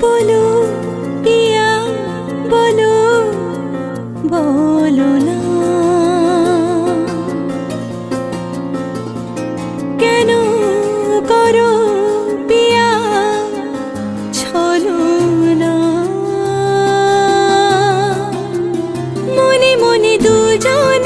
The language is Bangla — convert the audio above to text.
বলো পিয়া বলো বলো না। কেন করো পিয়া না। মনে মনে দুজন